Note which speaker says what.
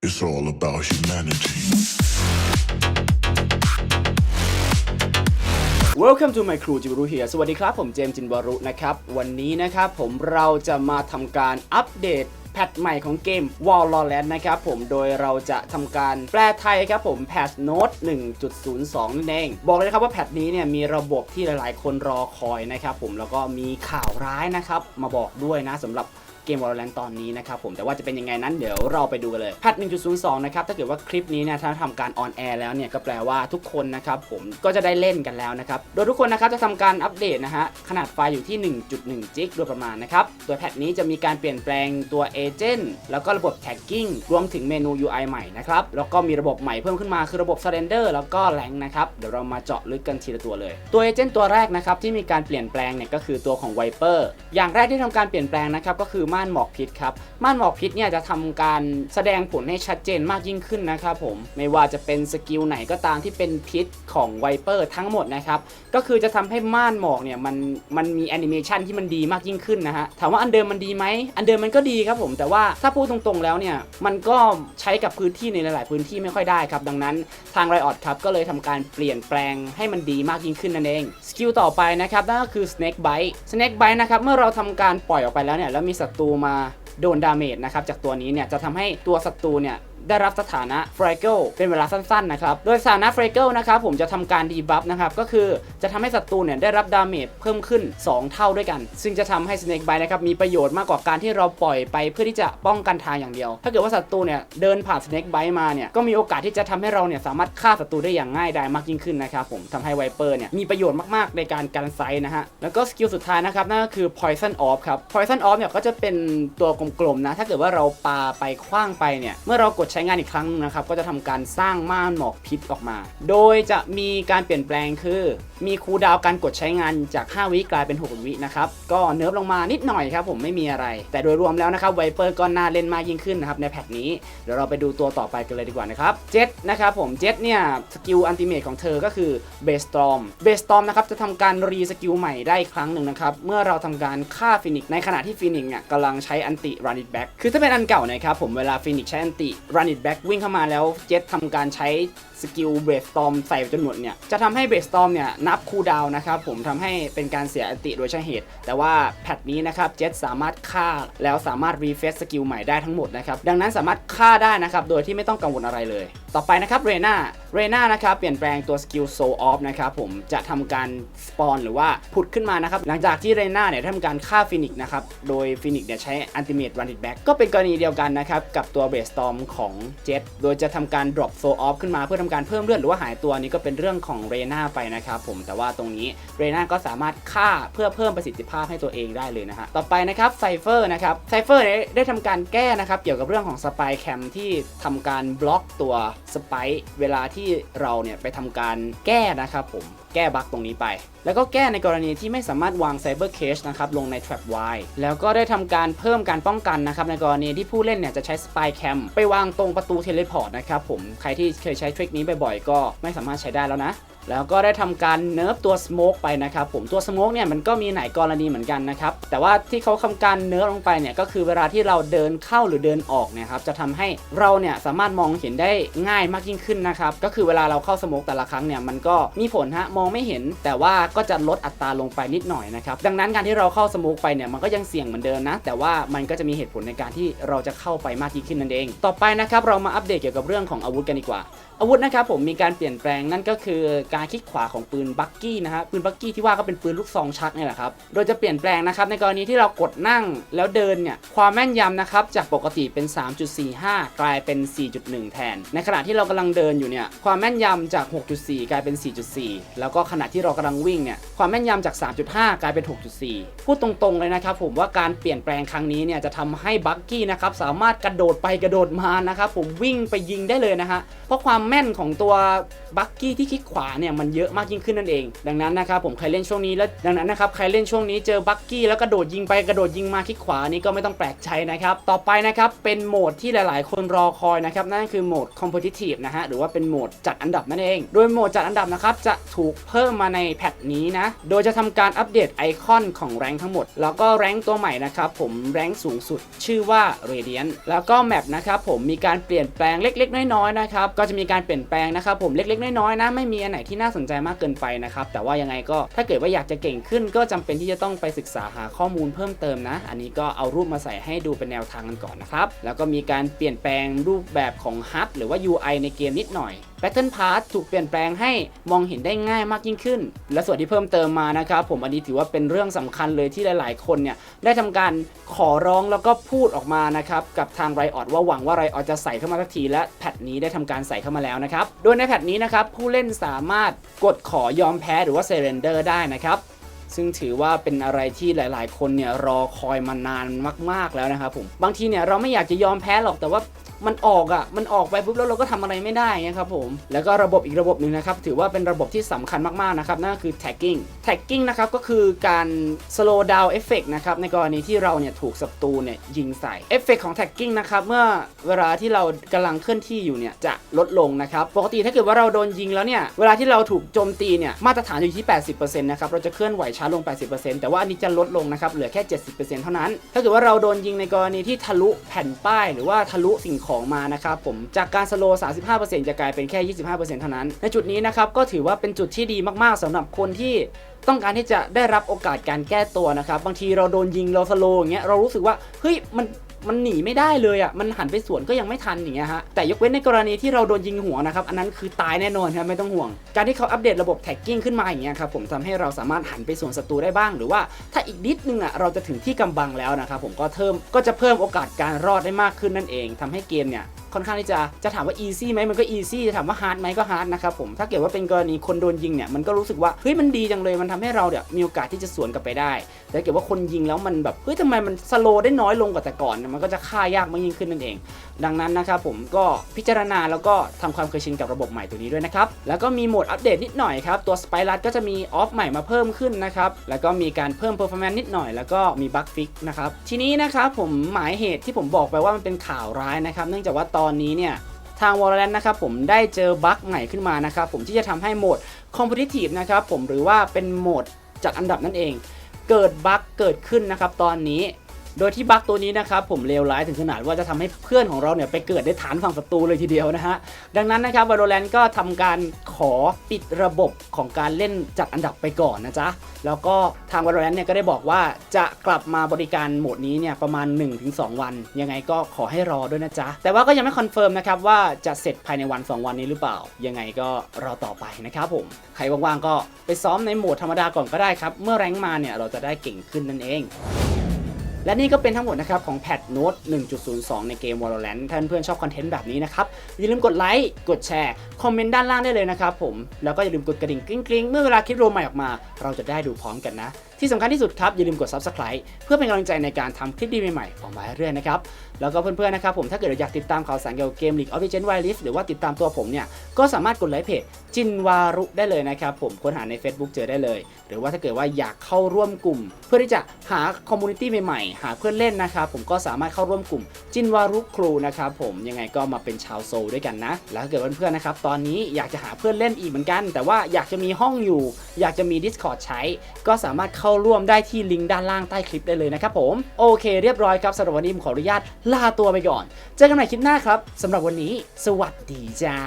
Speaker 1: It's all about humanity.
Speaker 2: Welcome to my crew จิบรุเฮียสวัสดีครับ ผมเจมส์จินบารุนะครับ วันนี้นะครับผมเราจะมาทำการอัปเดตแพทใหม่ของเกม Valorant นะครับผมโดยเราจะทำการแปลไทยครับผมแพทโน้ต1.02 นั่นเอง บอกเลยครับว่าแพทนี้เนี่ยมีระบบที่หลายๆ คนรอคอยนะครับผมแล้วก็มีข่าวร้ายนะครับมาบอกด้วยนะสำหรับ เกม Valorant ตอนนี้นะครับผมแต่ว่าจะเป็นยังไงนั้นเดี๋ยวเราไปดูกันเลยแพท1.02 นะครับถ้าเกิดว่าคลิปนี้เนี่ยถ้าทำการออนแอร์แล้วเนี่ยก็แปลว่าทุกคนนะครับผมก็จะได้เล่นกันแล้วนะครับโดยทุกคนนะครับจะทำการอัปเดตนะฮะขนาดไฟล์อยู่ที่ 1.1 จิกโดยประมาณนะครับตัวแพทนี้จะมีการเปลี่ยนแปลงตัวเอเจนต์แล้วก็ระบบแท็กกิ้งรวมถึงเมนู UI ใหม่นะครับแล้วก็มีระบบใหม่เพิ่มขึ้นมาคือระบบ Surrender แล้วก็แ a งนะครับเดี๋ยวเรามาเจาะลึกกันทีละตัวเลย ตัวเอเจนต์ตัวแรกนะครับที่มีการเปลี่ยนแปลงเนี่ยก็คือตัวของ Viper อย่างแรกที่ทำการเปลี่ยนแปลงนะครับก็คือมาานหมอกพิษครับม่านหมอกพิษเนี่ยจะทำการแสดงผลให้ชัดเจนมากยิ่งขึ้นนะครับผมไม่ว่าจะเป็นสกิลไหนก็ตามที่เป็นพิษของไวเปอร์ทั้งหมดนะครับก็คือจะทำให้ม่านหมอกเนี่ยมันมันมีแอนิเมชันที่มันดีมากยิ่งขึ้นนะฮะถามว่าอันเดิมมันดีไหมอันเดิมมันก็ดีครับผมแต่ว่าถ้าพูดตรงๆแล้วเนี่ยมันก็ใช้กับพื้นที่ในหลาย ๆ พื้นที่ไม่ค่อยได้ครับดังนั้นทางไรออดครับก็เลยทำการเปลี่ยนแปลงให้มันดีมากยิ่งขึ้นนั่นเองสกิลต่อไปนะครับนั่นก็คือ snake bite snake bite นะครับเมื่อเราทำการปล่อยออกไปแล้วเนี่ยแล้วมีศัตรูมาโดนดาเมจนะครับจากตัวนี้เนี่ยจะทำให้ตัวศัตรูเนี่ย ได้รับสถานะ f r a g l e เป็นเวลาสั้นๆนะครับ โดยสถานะ f r a g l e นะครับผมจะทำการดีบัฟนะครับ ก็คือจะทำให้ศัตรูเนี่ยได้รับดาเมจเพิ่มขึ้น 2 เท่าด้วยกัน ซึ่งจะทำให้ Snake Bite นะครับมีประโยชน์มากกว่าการที่เราปล่อยไปเพื่อที่จะป้องกันทางอย่างเดียว ถ้าเกิดว่าศัตรูเนี่ยเดินผ่าน Snake Bite มาเนี่ยก็มีโอกาสที่จะทำให้เราเนี่ยสามารถฆ่าศัตรูได้อย่างง่ายดายมากยิ่งขึ้นนะครับผมทำให้ Viper เนี่ยมีประโยชน์มากๆในการกันไซนะฮะแล้วก็สกิลสุดท้ายนะครับนั่นก็คือ Poison Orb ครับ Poison Orb เนี่ยก็จะเป็นตัวกลมๆนะถ้าเกิดว่าเราปาไปคว้างไปเนี่ยเมื่อเรากดใช้ช้งานอีกครั้งนึงนะครับ ก็จะทำการสร้างม่านหมอกพิษออกมา โดยจะมีการเปลี่ยนแปลงคือ มีคูดาวการกดใช้งานจาก 5 วิกลายเป็น 6 วินะครับ ก็เนิร์ฟลงมานิดหน่อยครับผมไม่มีอะไร แต่โดยรวมแล้วนะครับไวเปอร์ก็น่าเล่นมากยิ่งขึ้นนะครับในแพทนี้ เดี๋ยวเราไปดูตัวต่อไปกันเลยดีกว่านะครับเจ็ตนะครับผมเจ็ตเนี่ยสกิลอันติเมทของเธอก็คือเบสตอมเบสตอมนะครับจะทำการรีสกิลใหม่ได้อีกครั้งหนึ่งนะครับเมื่อเราทำการฆ่าฟินิกในขณะที่ฟินิกเนี่ยกำลังใช้อันติ run it back คือถ้าเป็นอันเก่านะครับผมเวลาฟินิกใช้อันตินิตแบ็กวิ่งเข้ามาแล้วเจ็ตทำการใช้สกิลเบสตอมใส่จนหมดเนี่ย จะทำให้เบสตอมเนี่ยนับคูดาวนะครับผมทำให้เป็นการเสียอติโดยใช่เหตุ แต่ว่าแพทนี้นะครับเจ็ตสามารถฆ่าแล้วสามารถรีเฟซสกิลใหม่ได้ทั้งหมดนะครับ ดังนั้นสามารถฆ่าได้นะครับ โดยที่ไม่ต้องกังวลอะไรเลย ต่อไปนะครับเรนาเรนานะครับเปลี่ยนแปลงตัวสกิลโซออฟนะครับผมจะทำการสปอนหรือว่าผุดขึ้นมานะครับหลังจากที่เรนาเนี่ยทำการฆ่าฟินิกนะครับโดยฟินิกเนี่ยใช้อันติเมตรันดิ t แบ็กก็เป็นกรณีเดียวกันนะครับกับตัวเบสตอมของเจ็ตโดยจะทำการ drop โซออฟขึ้นมาเพื่อทำการเพิ่มเลือดหรือว่าหายตัวนี้ก็เป็นเรื่องของเรนาไปนะครับผมแต่ว่าตรงนี้เรนาก็สามารถฆ่าเพื่อเพิ่มประสิทธิภาพให้ตัวเองได้เลยนะฮะต่อไปนะครับไซเฟอร์นะครับไซเฟอร์ได้ทำการแก้นะครับเกี่ยวกับเรื่องของสปายแคมที่ทำการบล็อกตัวสไปเวลาที่ที่เราเนี่ยไปทำการแก้นะครับผมแก้บั๊กตรงนี้ไป แล้วก็แก้ในกรณีที่ไม่สามารถวางไซเบอร์เคชนะครับลงใน Trap Y แล้วก็ได้ทำการเพิ่มการป้องกันนะครับในกรณีที่ผู้เล่นเนี่ยจะใช้สปายแคมไปวางตรงประตูเทเลพอร์ตนะครับผมใครที่เคยใช้ทริคนี้บ่อยๆก็ไม่สามารถใช้ได้แล้วนะ แล้วก็ได้ทำการเนิร์ฟตัวสโมกไปนะครับผมตัวสโมกเนี่ยมันก็มีหลายกรณีเหมือนกันนะครับแต่ว่าที่เขาทำการเนิร์ฟลงไปเนี่ยก็คือเวลาที่เราเดินเข้าหรือเดินออกเนี่ยครับจะทำให้เราเนี่ยสามารถมองเห็นได้ง่ายมากยิ่งขึ้นนะครับก็คือเวลาเราเข้าสโมกแต่ละครั้งเนี่ยมันก็มีผลฮะมองไม่เห็น แต่ว่าก็จะลดอัตราลงไปนิดหน่อยนะครับดังนั้นการที่เราเข้าสโมกไปเนี่ยมันก็ยังเสี่ยงเหมือนเดิมนะ แต่ว่ามันก็จะมีเหตุผลในการที่เราจะเข้าไปมากยิ่งขึ้นนั่นเอง ต่อไปนะครับเรามาอัปเดตเกี่ยวกับเรื่องของอาวุธกันดีกว่า อาวุธนะครับผมมีการเปลี่ยนแปลงนั่นก็คือการคลิกขวาของปืนบักกี้นะฮะปืนบักกี้ที่ว่าก็เป็นปืนลูกซองชักนี่แหละครับโดยจะเปลี่ยนแปลงนะครับในกรณีที่เรากดนั่งแล้วเดินเนี่ยความแม่นยำนะครับจากปกติเป็น 3.45 กลายเป็น 4.1 แทน ในขณะที่เรากำลังเดินอยู่เนี่ยความแม่นยำจาก 6.4 กลายเป็น 4.4 แล้วก็ขณะที่เรากำลังวิ่งเนี่ยความแม่นยำจาก 3.5 กลายเป็น 6.4 พูดตรงๆเลยนะครับผมว่าการเปลี่ยนแปลงครั้งนี้เนี่ยจะทำให้บักกี้นะครับสามารถกระโดดไปกระโดดมานะครับผมวิ่งไปยิงได้เลยนะฮะเพราะความแม่นของตัวบักกี้ที่คลิกขวาเนี่ยมันเยอะมากยิ่งขึ้นนั่นเอง ดังนั้นนะครับผมใครเล่นช่วงนี้แล้วดังนั้นนะครับใครเล่นช่วงนี้เจอบักกี้แล้วกระโดดยิงไปกระโดดยิงมาคลิกขวานี่ก็ไม่ต้องแปลกใจนะครับต่อไปนะครับเป็นโหมดที่หลาย ๆ คนรอคอยนะครับนั่นคือโหมด competitive นะฮะหรือว่าเป็นโหมดจัดอันดับนั่นเอง โดยโหมดจัดอันดับนะครับจะถูกเพิ่มมาในแพทนี้นะโดยจะทำการอัปเดตไอคอนของแรงทั้งหมด แล้วก็แรงตัวใหม่นะครับผมแรงสูงสุดชื่อว่า Radiant แล้วก็แมปนะครับผมมีการเปลี่ยนแปลงเล็ก ๆ น้อย ๆ นะครับก็จะมีการเปลี่ยนแปลงนะครับผมเล็ก ๆ น้อย ๆ นะไม่มีอันไหนที่น่าสนใจมากเกินไปนะครับ แต่ว่ายังไงก็ถ้าเกิดว่าอยากจะเก่งขึ้น ก็จำเป็นที่จะต้องไปศึกษาหาข้อมูลเพิ่มเติมนะ อันนี้ก็เอารูปมาใส่ให้ดูเป็นแนวทางกันก่อนนะครับ แล้วก็มีการเปลี่ยนแปลงรูปแบบของฮับหรือว่า UI ในเกมนิดหน่อย Battle Pass ถูกเปลี่ยนแปลงให้มองเห็นได้ง่ายมากยิ่งขึ้น และส่วนที่เพิ่มเติมมานะครับผมอันนี้ถือว่าเป็นเรื่องสำคัญเลยที่หลาย ๆ คนเนี่ยได้ทำการขอร้องแล้วก็พูดออกมานะครับกับทางไรออดว่าหวังว่าไรออดจะใส่เข้ามาสักทีและแพทนี้ได้ทำการใส่เข้ามาแล้วนะครับโดยในแพทนี้นะครับผู้เล่นสามารถกดขอยอมแพ้หรือว่า surrender ได้นะครับซึ่งถือว่าเป็นอะไรที่หลาย ๆ คนเนี่ยรอคอยมานานมาก ๆ แล้วนะครับผม บางทีเนี่ยเราไม่อยากจะยอมแพ้หรอกแต่ว่า มันออกอะ่ะมันออกไปปุ๊บแล้วเราก็ทำอะไรไม่ได้นะครับผมแล้วก็ระบบอีกระบบหนึ่งนะครับถือว่าเป็นระบบที่สำคัญมากๆนะครับนั่นก็คือ tagging tagging นะครับก็คือการ slow down effect นะครับในกรณีที่เราเนี่ยถูกศัตรูเนี่ยยิงใส่เอฟเฟกของ tagging นะครับเมื่อเวลาที่เรากำลังเคลื่อนที่อยู่เนี่ยจะลดลงนะครับปกติถ้าเกิดว่าเราโดนยิงแล้วเนี่ยเวลาที่เราถูกโจมตีเนี่ยมาตรฐานอยู่ที่ 80%นะครับเราจะเคลื่อนไหวช้าลง 80%แต่ว่าอันนี้จะลดลงนะครับเหลือแค่ 70%เท่านั้น ถ้าเกิดว่าเราโดนยิงในกรณีที่ทะลุแผ่นป้าย หรือว่าทะลุสิ่งของมานะครับผมจากการสโลว์35%จะกลายเป็นแค่ 25%เท่านั้น ในจุดนี้นะครับก็ถือว่าเป็นจุดที่ดีมากๆสำหรับคนที่ต้องการที่จะได้รับโอกาสการแก้ตัวนะครับ บางทีเราโดนยิงเราสโลว์อย่างเงี้ยเรารู้สึกว่าเฮ้ยมัน มันหนีไม่ได้เลยอะ มันหันไปสวนก็ยังไม่ทันอย่างเงี้ยฮะ แต่ยกเว้นในกรณีที่เราโดนยิงหัวนะครับ อันนั้นคือตายแน่นอนครับไม่ต้องห่วง การที่เขาอัปเดตระบบแท็กกิ้งขึ้นมาอย่างเงี้ยครับผมทำให้เราสามารถหันไปสวนศัตรูได้บ้าง หรือว่าถ้าอีกนิดนึงอะเราจะถึงที่กำบังแล้วนะครับผมก็เพิ่มก็จะเพิ่มโอกาสการรอดได้มากขึ้นนั่นเองทำให้เกมเนี่ย ค่อนข้างที่จะจะถามว่า easy ไหมมันก็ easy จะถามว่า hard ไหมก็ hard นะครับผมถ้าเกิดว่าเป็นกรณีคนโดนยิงเนี่ยมันก็รู้สึกว่าเฮ้ยมันดีจังเลยมันทำให้เราเนี่ยมีโอกาสที่จะสวนกลับไปได้ แต่เกิดว่าคนยิงแล้วมันแบบเฮ้ยทำไมมันสโลได้น้อยลงกว่าแต่ก่อนมันก็จะฆ่ายากมากยิ่งขึ้นนั่นเอง ดังนั้นนะครับผมก็พิจารณาแล้วก็ทำความเคยชินกับระบบใหม่ตัวนี้ด้วยนะครับแล้วก็มีโหมดอัปเดตนิดหน่อยครับตัว s p y r a t ก็จะมีออฟใหม่มาเพิ่มขึ้นนะครับแล้วก็มีการเพิ่ม performance นิดหน่อยแล้วก็มีบั๊กฟิกนะครับทีนี้นะครับผมหมายเหตุที่ผมบอกไปว่ามันเป็นข่าวร้ายนะครับเนื่องจากว่าตอนนี้เนี่ยทาง Valorant นะครับผมได้เจอบั๊กใหม่ขึ้นมานะครับผมที่จะทำให้โหมด Competitive นะครับผมหรือว่าเป็นโหมดจัดอันดับนั่นเอง เกิดบั๊กเกิดขึ้นนะครับตอนนี้ โดยที่บั๊กตัวนี้นะครับผมเลวร้ายถึงขนาดว่าจะทำให้เพื่อนของเราเนี่ยไปเกิดในฐานฝั่งศัตรูเลยทีเดียวนะฮะ ดังนั้นนะครับ Valorant ก็ทำการขอปิดระบบของการเล่นจัดอันดับไปก่อนนะจ๊ะ แล้วก็ทาง Valorant เนี่ยก็ได้บอกว่าจะกลับมาบริการโหมดนี้เนี่ยประมาณ 1-2 วัน ยังไงก็ขอให้รอด้วยนะจ๊ะ แต่ว่าก็ยังไม่คอนเฟิร์มนะครับว่าจะเสร็จภายในวัน 2 วันนี้หรือเปล่า ยังไงก็รอต่อไปนะครับผม ใครว่างๆก็ไปซ้อมในโหมดธรรมดาก่อนก็ได้ครับ เมื่อแรงมาเนี่ยเราจะได้เก่งขึ้นนั่นเอง และนี่ก็เป็นทั้งหมดนะครับของแพทโน้ต1.02 ในเกม Valorant ถ้าเพื่อนๆชอบคอนเทนต์แบบนี้นะครับ อย่าลืมกดไลค์ กดแชร์ คอมเมนต์ด้านล่างได้เลยนะครับผม แล้วก็อย่าลืมกดกระดิ่งกริ๊งๆ เมื่อเวลาคลิปโรใหม่ออกมา เราจะได้ดูพร้อมกันนะ ที่สำคัญที่สุดครับ อย่าลืมกด Subscribe เพื่อเป็นกำลังใจในการทำคลิปดีใหม่ๆออกมาเรื่อยๆนะครับ แล้วก็เพื่อนๆนะครับผมถ้าเกิดอยากติดตามข่าวสารเกี่ยวกับเกม League of Legends Wild Rift หรือว่าติดตามตัวผมเนี่ยก็สามารถกดไลค์เพจจินวารุได้เลยนะครับผมค้นหาใน Facebook เจอได้เลย หรือว่าถ้าเกิดว่าอยากเข้าร่วมกลุ่ม เพื่อที่จะหาคอมมูนิตี้ใหม่ๆ หาเพื่อนเล่นนะครับผมก็สามารถเข้าร่วมกลุ่มจินวารุครูนะครับผมยังไงก็มาเป็นชาวโซลด้วยกันนะ แล้วถ้าเกิดเพื่อนๆนะครับตอนนี้อยากจะหาเพื่อนเล่นอีกเหมือนกัน แต่ว่าอยากจะมีห้องอยู่ อยากจะมี Discord ใช้ ก็สามารถเข้าร่วมได้ที่ลิงก์ด้านล่างใต้คลิปได้เลยนะครับผมโอเคเรียบร้อยครับสำหรับวันนี้ผมขออนุญาตลาตัวไปก่อน เจอกันใหม่คลิปหน้าครับสำหรับวันนี้ สวัสดีจ้า